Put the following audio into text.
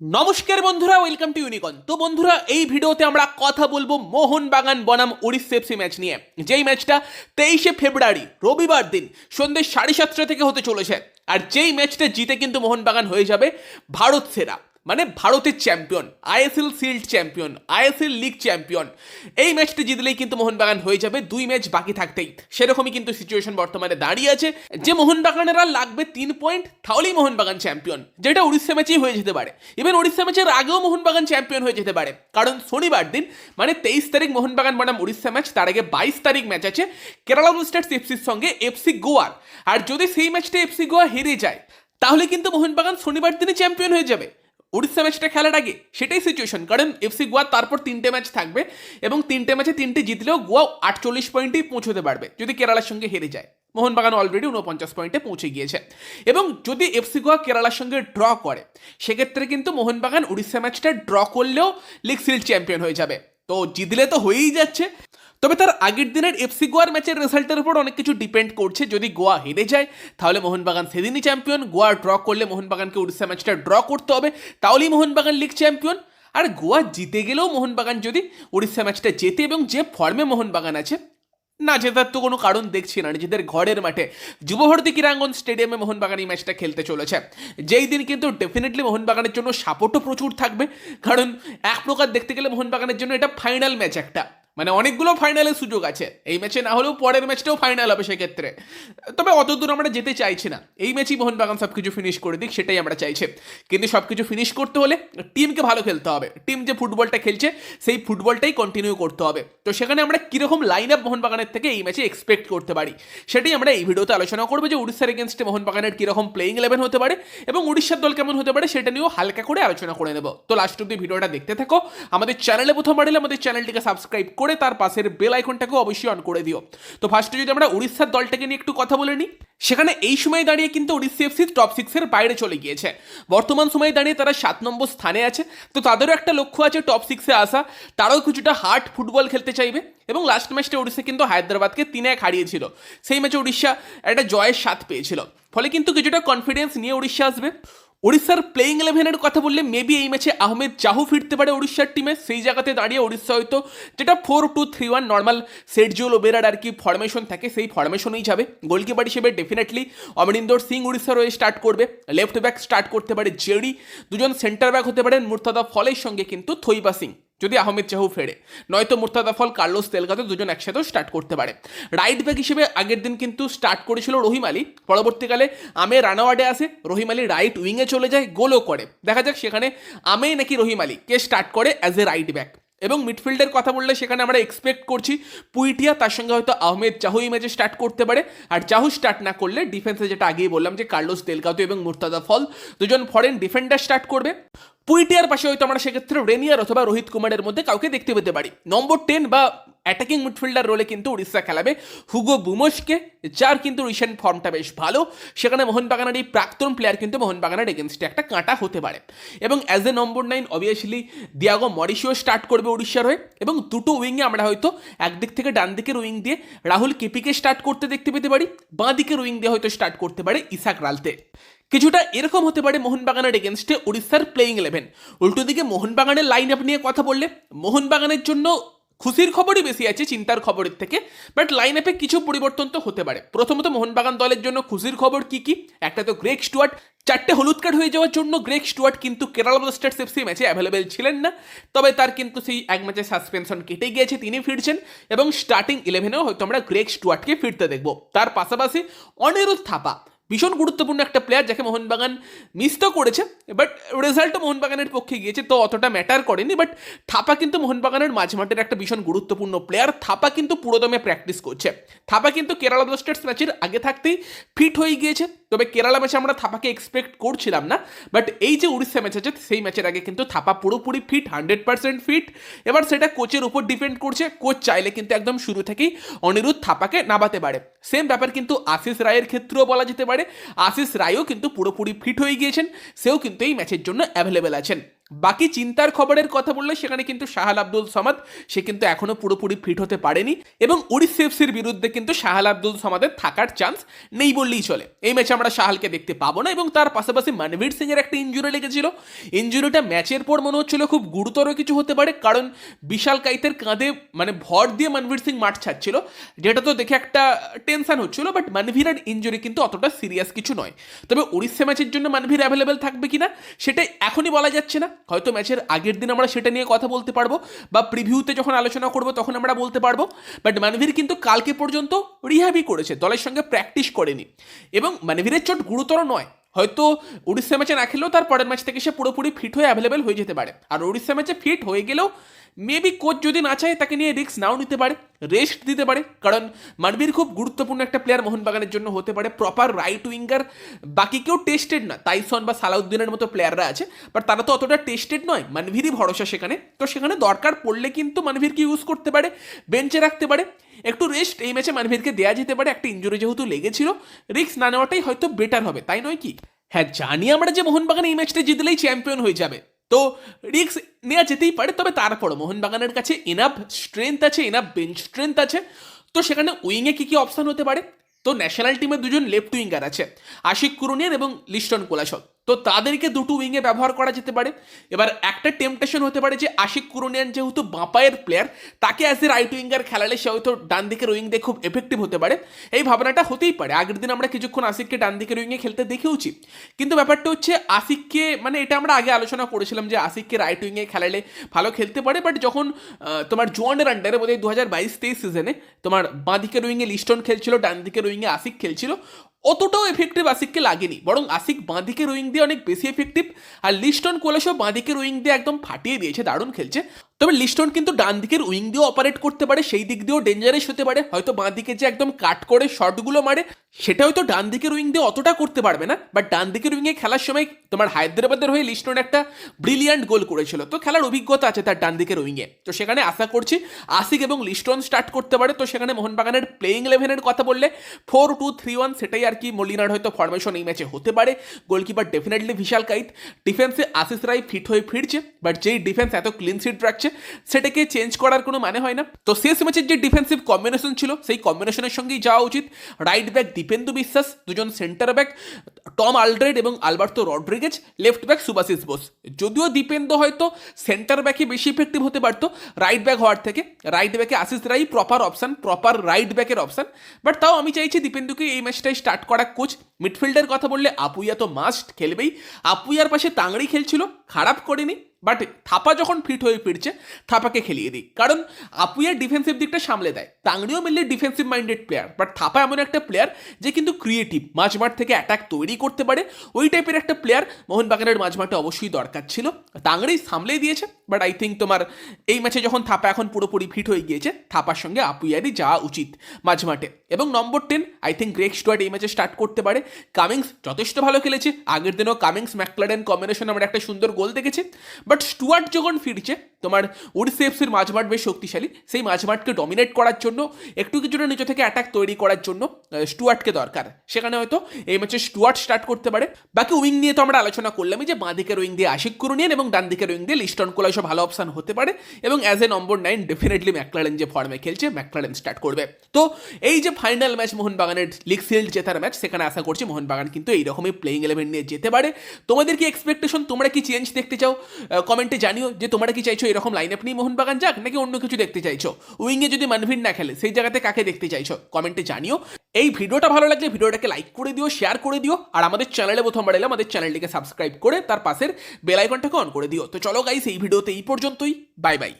নমস্কার বন্ধুরা welcome to ইউনিকন তো বন্ধুরা, এই ভিডিওতে আমরা কথা বলব মোহনবাগান বনাম উড়িষ্যা এফসি ম্যাচ নিয়ে। যেই ম্যাচটা তেইশে ফেব্রুয়ারি, রবিবার দিন সন্ধ্যে সাড়ে সাতটা থেকে হতে চলেছে। আর যেই ম্যাচটা জিতে কিন্তু মোহনবাগান হয়ে যাবে ভারত সেরা। মানে ভারতের champion ISL shield champion ISL league champion এই ম্যাচটি জিতলেই কিন্তু মোহনবাগান হয়ে যাবে, দুই ম্যাচ বাকি থাকতেই। সেরকমই কিন্তু সিচুয়েশন বর্তমানে দাঁড়িয়ে আছে। যে মোহনবাগানেরা লাগবে তিন পয়েন্ট তাহলেই মোহনবাগান চ্যাম্পিয়ন যেটা উড়িষ্যা ম্যাচেই হয়ে যেতে পারে। ইভেন উড়িষ্যা ম্যাচের আগেও মোহনবাগান চ্যাম্পিয়ন হয়ে যেতে পারে। কারণ শনিবার দিন মানে তেইশ তারিখ মোহনবাগান বনাম উড়িষ্যা ম্যাচ তার আগে বাইশ তারিখ ম্যাচ আছে কেরালা ব্লাস্টার্স এফসির সঙ্গে এফসি গোয়ার আর যদি সেই ম্যাচটা এফসি গোয়া হেরে যায়, তাহলে কিন্তু মোহনবাগান শনিবার দিনে চ্যাম্পিয়ন হয়ে যাবে। উড়িষ্যা ম্যাচটা খেলার আগে সেটাই সিচুয়েশন কারণ এফসি গোয়া তারপর তিনটে ম্যাচ থাকবে এবং তিনটে ম্যাচে তিনটে জিতলেও গোয়া আটচল্লিশ পয়েন্টেই পৌঁছতে পারবে, যদি কেরালার সঙ্গে হেরে যায়। মোহনবাগান অলরেডি উনপঞ্চাশ পয়েন্টে পৌঁছে গিয়েছে। এবং যদি এফসি গোয়া কেরালার সঙ্গে ড্র করে, সেক্ষেত্রে কিন্তু মোহনবাগান উড়িষ্যা ম্যাচটা ড্র করলেও লিগ সিল্ড চ্যাম্পিয়ন হয়ে যাবে। তো জিতলে তো হয়েই যাচ্ছে। তবে তার আগের দিনের এফসি গোয়ার ম্যাচের রেজাল্টের উপর অনেক কিছু ডিপেন্ড করছে। যদি গোয়া হেরে যায়, তাহলে মোহনবাগান সেদিনই চ্যাম্পিয়ন গোয়া ড্র করলে মোহনবাগানকে উড়িষ্যা ম্যাচটা ড্র করতে হবে, তাহলেই মোহনবাগান লিগ চ্যাম্পিয়ন আর গোয়া জিতে গেলেও মোহনবাগান যদি উড়িষ্যা ম্যাচটা জেতে এবং যে ফর্মে মোহনবাগান আছে, না জেতার তো কোনো কারণ দেখছি না। নিজেদের ঘরের মাঠে যুবভারতী ক্রীড়াঙ্গন স্টেডিয়ামে মোহনবাগান এই ম্যাচটা খেলতে চলেছে। যেই দিন কিন্তু ডেফিনেটলি মোহনবাগানের জন্য সাপোর্টও প্রচুর থাকবে। কারণ এক প্রকার দেখতে গেলে মোহনবাগানের জন্য এটা ফাইনাল ম্যাচ একটা। মানে অনেকগুলো ফাইনালের সুযোগ আছে। এই ম্যাচে না হলেও পরের ম্যাচটাও ফাইনাল হবে সেক্ষেত্রে। তবে অত দূর আমরা যেতে চাইছি না। এই ম্যাচই মোহনবাগান সব কিছু ফিনিশ করে দিক, সেটাই আমরা চাইছি। কিন্তু সব কিছু ফিনিশ করতে হলে টিমকে ভালো খেলতে হবে। টিম যে ফুটবলটা খেলছে, সেই ফুটবলটাই কন্টিনিউ করতে হবে। তো সেখানে আমরা কীরকম লাইন আপ মোহনবাগানের থেকে এই ম্যাচে এক্সপেক্ট করতে পারি, সেটাই আমরা এই ভিডিওতে আলোচনা করব যে উড়িষ্যার এগেনস্টে মোহনবাগানের কীরকম প্লেইং ইলেভেন হতে পারে এবং উড়িষ্যার দল কেমন হতে পারে সেটা নিয়েও হালকা করে আলোচনা করে নেব। তো লাস্ট অব্দি ভিডিওটা দেখতে থাকো। আমাদের চ্যানেলে প্রথম বাড়লে আমাদের চ্যানেলটিকে সাবস্ক্রাইব করে তার পাশের বেল আইকনটাকেও অবশ্যই অন করে দিও। তো ফার্স্টে যদি আমরা উড়িষ্যার দলটাকে নিয়ে একটু কথা বলে নিই, সেখানে এই সময় দাঁড়িয়ে কিন্তু উড়িষ্যা এফসি টপ সিক্সের বাইরে চলে গিয়েছে। বর্তমান সময়ে দাঁড়িয়ে তারা সাত নম্বর স্থানে আছে। তো তাদেরও একটা লক্ষ্য আছে টপ সিক্সে আসা। তারাও কিছুটা হার্ড ফুটবল খেলতে চাইবে এবং লাস্ট ম্যাচটা উড়িষ্যা কিন্তু হায়দ্রাবাদকে তিনে এক হারিয়েছিল। সেই ম্যাচে উড়িষ্যা একটা জয়ের স্বাদ পেয়েছিল। ফলে কিন্তু কিছুটা কনফিডেন্স নিয়ে উড়িষ্যা আসবে। উড়িষ্যার প্লেইং ইলেভেনের কথা বললে মেবি এই ম্যাচে আহমেদ চাহু ফিরতে পারে উড়িষ্যার টিমে সেই জায়গাতে দাঁড়িয়ে উড়িষ্যা হয়তো যেটা four two three one normal সেটজুল ওবেরার আর কি ফরমেশন থাকে, সেই ফরমেশনেই যাবে। গোলকিপার হিসেবে ডেফিনেটলি অমরিন্দর সিং উড়িষ্যার হয়ে স্টার্ট করবে। লেফট ব্যাক স্টার্ট করতে পারে জেডি দুজন সেন্টার ব্যাক হতে পারেন মুর্তাদা ফলের সঙ্গে কিন্তু থইবা সিং। যদি আহমেদ চাহু ফেরে, নয়তো মুর্তাদা ফল, কার্লোস তেলগাতে দুজন একসাথেও স্টার্ট করতে পারে। রাইট ব্যাক হিসেবে আগের দিন কিন্তু স্টার্ট করেছিল রহিম আলী। পরবর্তীকালে আমে রানাওয়াডে আসে, রহিম আলী রাইট উইংয়ে চলে যায়, গোলও করে। দেখা যাক সেখানে আমে নাকি রহিম আলী, কে স্টার্ট করে অ্যাজ এ রাইট ব্যাক এবং মিডফিল্ডের কথা বললে সেখানে আমরা এক্সপেক্ট করছি পুইটিয়া, তার সঙ্গে হয়তো আহমেদ চাহু ম্যাচে স্টার্ট করতে পারে। আর চাহু স্টার্ট না করলে ডিফেন্সে যেটা আগেই বললাম যে, কার্লোস তেলগাতো এবং মুর্তাদা ফল দুজন ফরেন ডিফেন্ডার স্টার্ট করবে। পুইটিয়ার পাশে হয়তো আমরা সেক্ষেত্রে রেনিয়ার অথবা রোহিত কুমারের মধ্যে কাউকে দেখতে পেতে পারি। নম্বর টেন বা অ্যাটাকিং মিডফিল্ডার রোলে কিন্তু উড়িষ্যা খেলাবে। হুগো বুমোসকে যার কিন্তু রিসেন্ট ফর্মটা বেশ ভালো। সেখানে মোহনবাগানের এই প্রাক্তন প্লেয়ার কিন্তু মোহনবাগানের এগেনস্টে একটা কাঁটা হতে পারে। এবং as a number nine obviously Diego Mauricio start করবে উড়িষ্যার হয়ে। এবং দুটো উইংয়ে আমরা হয়তো একদিক থেকে ডান দিকের উইং দিয়ে রাহুল কেপিকে স্টার্ট করতে দেখতে পেতে পারি। বাঁ দিকের উইং দিয়ে হয়তো স্টার্ট করতে পারে ইসাক রালতে। কিছুটা এরকম হতে পারে মোহনবাগানের এগেনস্টে উড়িষ্যার প্লেইং ইলেভেন উল্টো দিকে মোহনবাগানের লাইন আপ নিয়ে কথা বললে, মোহনবাগানের জন্য খুশির খবরই বেশি আছে, চিন্তার খবরের থেকে। বাট লাইন আপে কিছু পরিবর্তন তো হতে পারে। প্রথমত মোহনবাগান দলের জন্য খুশির খবর কি কি? একটা তো গ্রেক স্টুয়ার্ট চারটে হলুদ কার্ড হয়ে যাওয়ার জন্য গ্রেক স্টুয়ার্ট কিন্তু কেরালা ব্লাস্টার্স এফসি ম্যাচে অ্যাভেলেবেল ছিলেন না। তবে তার কিন্তু সেই এক ম্যাচে সাসপেনশন কেটে গিয়েছে, তিনি ফিরছেন। এবং স্টার্টিং ইলেভেনেও হয়তো আমরা গ্রেক স্টুয়ার্টকে ফিরতে দেখব। তার পাশাপাশি অনিরুদ্ধ থাপা। ভীষণ গুরুত্বপূর্ণ একটা প্লেয়ার যাকে মোহনবাগান মিস তো করেছে বাট রেজাল্টও মোহনবাগানের পক্ষে গিয়েছে, তো অতটা ম্যাটার করেনি বাট থাপা কিন্তু মোহনবাগানের মাঝমাঠের একটা ভীষণ গুরুত্বপূর্ণ প্লেয়ার থাপা কিন্তু পুরোদমে প্র্যাকটিস করছে। থাপা কিন্তু কেরালা ব্লাস্টার্স ম্যাচের আগে থাকতেই ফিট হয়ে গিয়েছে, তবে কেরালা ম্যাচে আমরা থাপাকে এক্সপেক্ট করছিলাম না বাট এই যে উড়িষ্যা ম্যাচ আছে, সেই ম্যাচের আগে কিন্তু থাপা পুরোপুরি ফিট হান্ড্রেড পার্সেন্ট ফিট এবার সেটা কোচের উপর ডিপেন্ড করছে কোচ চাইলে কিন্তু একদম শুরু থেকেই অনিরুদ্ধ থাপাকে নামাতে পারে। সেম ব্যাপার কিন্তু আশিস রায়ের ক্ষেত্রেও বলা যেতে পারে আশিস রায়ও কিন্তু পুরোপুরি ফিট হয়ে গিয়েছেন। সেও কিন্তু এই ম্যাচের জন্য অ্যাভেলেবেল আছেন। বাকি চিন্তার খবরের কথা বললে সেখানে কিন্তু শাহাল আব্দুল সমাদ, সে কিন্তু এখনও পুরোপুরি ফিট হতে পারেনি এবং উড়িষ্যা এফসির বিরুদ্ধে কিন্তু শাহাল আব্দুল সামাদের থাকার চান্স নেই বললেই চলে। এই ম্যাচে আমরা শাহালকে দেখতে পাবো না এবং তার পাশাপাশি মনবীর সিং এর একটা ইঞ্জুরি লেগেছিল। ইঞ্জুরিটা ম্যাচের পর মনে হচ্ছিল খুব গুরুতর কিছু হতে পারে, কারণ বিশাল কাইতের কাঁধে মানে ভর দিয়ে মনবীর সিং মাঠ ছাড়ছিল, যেটা তো দেখে একটা টেনশন হচ্ছিল বাট মনভীরের ইঞ্জুরি কিন্তু অতটা সিরিয়াস কিছু নয়। তবে উড়িষ্যা ম্যাচের জন্য মানভীর অ্যাভেলেবেল থাকবে কিনা সেটা এখনই বলা যাচ্ছে না। হয়তো ম্যাচের আগের দিন আমরা সেটা নিয়ে কথা বলতে পারব বা প্রিভিউতে যখন আলোচনা করব তখন আমরা বলতে পারব। বাট মানভীর কিন্তু কালকে পর্যন্ত রিহাবি করেছে, দলের সঙ্গে প্র্যাকটিস করেনি। এবং মানভীরের চোট গুরুতর নয়। হয়তো উড়িষ্যা ম্যাচে না খেলেও তার পরের ম্যাচ থেকে সে পুরোপুরি ফিট হয়ে অ্যাভেলেবেল হয়ে যেতে পারে। আর উড়িষ্যা ম্যাচে ফিট হয়ে গেলেও মেবি কোচ যদি না চায়, তাকে নিয়ে রিস্ক নাও নিতে পারে রেস্ট দিতে পারে। কারণ মানবীর খুব গুরুত্বপূর্ণ একটা প্লেয়ার মোহনবাগানের জন্য হতে পারে প্রপার রাইট উইঙ্গার বাকি কেউ টেস্টেড না তাইসন বা সালাউদ্দিনের মতো প্লেয়াররা আছে বাট তারা তো অতটা টেস্টেড নয় মানভীরই ভরসা সেখানে। তো সেখানে দরকার পড়লে কিন্তু মানভীরকে ইউজ করতে পারে বেঞ্চে রাখতে পারে। একটু রেস্ট এই ম্যাচে মানভীরকে দেওয়া যেতে পারে, একটা ইঞ্জুরি যেহেতু লেগেছিল রিস্ক না নেওয়াটাই হয়তো বেটার হবে, তাই নয় কি? হ্যাঁ জানি আমরা যে মোহনবাগান এই ম্যাচটা জিতলেই চ্যাম্পিয়ন হয়ে যাবে। তো রিক্স নেওয়া যেতেই পারে, তবে তারপর মোহনবাগানের কাছে এনাফ স্ট্রেংথ আছে এনাফ বেঞ্চ স্ট্রেংথ আছে। তো সেখানে উইংয়ে কী কী অপশান হতে পারে? তো ন্যাশনাল টিমে দুজন লেফট উইঙ্গার আছে, আশিক কুরুনিয়ান এবং লিস্টন কোলাসক তো তাদেরকে দুটো উইংয়ে ব্যবহার করা যেতে পারে। এবার একটা টেম্পটেশন হতে পারে যে আশিক কুরুনিয়ান যেহেতু বাঁপায়ের প্লেয়ার তাকে অ্যাজ এ রাইট উইঙ্গার খেলালে সে হয়তো ডান দিকের উইং দিয়ে খুব এফেক্টিভ হতে পারে। এই ভাবনাটা হতেই পারে। আগের দিন আমরা কিছুক্ষণ আশিককে ডান দিকের উইংয়ে খেলতে দেখেওছি। কিন্তু ব্যাপারটা হচ্ছে আশিককে মানে এটা আমরা আগে আলোচনা করেছিলাম যে আশিককে রাইট উইংয়ে খেলালে ভালো খেলতে পারে বাট যখন তোমার জোয়ানের আন্ডারে বোধহয় দু হাজার বাইশ তেইশ সিজনে তোমার বাঁ দিকের উইংয়ে লিস্টন খেলছিল, ডান দিকের উইংয়ে আশিক খেলছিল অতটাও এফেক্টিভ আশিককে লাগেনি। বরং আশিক বাঁদিকে রুইং দিয়ে অনেক বেশি এফেক্টিভ আর লিস্টন কোলাসও বাঁদিকে রুইং দিয়ে একদম ফাটিয়ে দিয়েছে, দারুণ খেলছে। তবে লিস্টন কিন্তু ডান দিকের উইং দিয়েও অপারেট করতে পারে, সেই দিক দিয়েও ডেঞ্জারাস হতে পারে। হয়তো বাঁ দিকে যে একদম কাট করে শটগুলো মারে সেটা হয়তো ডান দিকের উইং দিয়ে অতটা করতে পারবে না। বাট ডান দিকের উইংয়ে খেলার সময় তোমার হায়দ্রাবাদের হয়ে লিস্টন একটা ব্রিলিয়ান্ট গোল করেছিল। তো খেলার অভিজ্ঞতা আছে তার ডান দিকের উইংয়ে। তো সেখানে আশা করছি আশিক এবং লিস্টন স্টার্ট করতে পারে। তো সেখানে মোহনবাগানের প্লেইং ইলেভেনের কথা বললে ফোর টু থ্রি ওয়ান সেটাই আর কি মলিনার হয়তো ফরমেশন এই ম্যাচে হতে পারে। Goalkeeper definitely Vishal Kaith. ডিফেন্সে আশিস রায় ফিট হয়ে ফিরছে। বাট যেই ডিফেন্স এত ক্লিন সিট রাখছে সেটাকে চেঞ্জ করার কোনো মানে হয় না। তো শেষ ম্যাচের যে ডিফেন্সিভ কম্বিনেশন ছিল, সেই কম্বিনেশনের সঙ্গেই যাওয়া উচিত। রাইট ব্যাক দীপেন্দু বিশ্বাস, দুজন সেন্টার ব্যাক টম আলড্রেড এবং Alberto Rodriguez left back Subhasish Bose যদিও দীপেন্দু হয়তো সেন্টার ব্যাকে বেশি ইফেক্টিভ হতে পারতো রাইট ব্যাক হওয়ার থেকে। রাইট ব্যাকে Ashish Rai proper option proper right ব্যাকের অপশন বাট তাও আমি চাইছি দীপেন্দুকে এই ম্যাচটাই স্টার্ট করা কোচ মিডফিল্ডের কথা বললে আপুইয়া তো মাস্ট খেলবেই। আপুইয়ার পাশে তাংড়ি খেলছিল, খারাপ করেনি বাট থাপা যখন ফিট হয়ে ফিরছে, থাপাকে খেলিয়ে দিই। কারণ আপুইয়ার ডিফেন্সিভ দিকটা সামলে দেয়। তাংড়িও মিললে defensive minded player but Thapa এমন একটা প্লেয়ার যে কিন্তু ক্রিয়েটিভ মাঝমাঠ থেকে অ্যাটাক তৈরি করতে পারে। ওই টাইপের একটা প্লেয়ার মোহনবাগানের মাঝমাঠে অবশ্যই দরকার ছিল। তাংড়ি সামলে দিয়েছে বাট আই থিঙ্ক তোমার এই ম্যাচে যখন থাপা এখন পুরোপুরি ফিট হয়ে গিয়েছে, থাপার সঙ্গে আপুইয়ারই যাওয়া উচিত মাঝমাঠে এবং number ten I think Greg Stewart এই ম্যাচে স্টার্ট করতে পারে। কামিংস যথেষ্ট ভালো খেলেছে। আগের দিনও কামিংস ম্যাকলারেন কম্বিনেশন আমরা একটা সুন্দর গোল দেখেছি। বাট স্টুয়ার্ট যখন ফিরছে তোমার উড়িষ্যা এফসির মাঝমাঠ বেশ শক্তিশালী। সেই মাঝমাঠকে ডমিনেট করার জন্য, একটু কিছুটা নিচে থেকে অ্যাটাক তৈরি করার জন্য স্টুয়ার্টকে দরকার। সেখানে হয়তো এই ম্যাচে স্টুয়ার্ট স্টার্ট করতে পারে। বাকি উইং নিয়ে তো আমরা আলোচনা করলামই যে, বাঁ দিকের উইং দিয়ে আশিক কুরুনিয়ান এবং ডান দিকের উইং দিয়ে লিস্টন কোলাইসও ভালো অপশন হতে পারে এবং as a number nine definitely McLaren যে ফর্মে খেলছে ম্যাকলারেন স্টার্ট করবে। তো এই যে ফাইনাল ম্যাচ মোহনবাগানের লিগ সিল্ড জেতার ম্যাচ সেখানে আশা করছি মোহনবাগান কিন্তু এইরকমই প্লেইং ইলেভেন নিয়ে যেতে পারে। তোমাদের কি এক্সপেকটেশন তোমরা কি চেঞ্জ দেখতে চাও? কমেন্টে জানিও যে, তোমরা কি চাইছো এরকম লাইন আপ নিয়ে মোহনবাগান যাক, নাকি অন্য কিছু দেখতে চাইছো? উইংয়ে যদি মানভিন না খেলে, সেই জায়গাতে কাকে দেখতে চাইছো? কমেন্টে জানিও। এই ভিডিওটা ভালো লাগলে ভিডিওটাকে লাইক করে দিও শেয়ার করে দিও, আর আমাদের চ্যানেলে প্রথমবার এলে আমাদের চ্যানেলটিকে সাবস্ক্রাইব করে, তার পাশের বেল আইকনটাকে অন করে দিও। তো চলো গাইস এই ভিডিওতে এই পর্যন্তই। Bye bye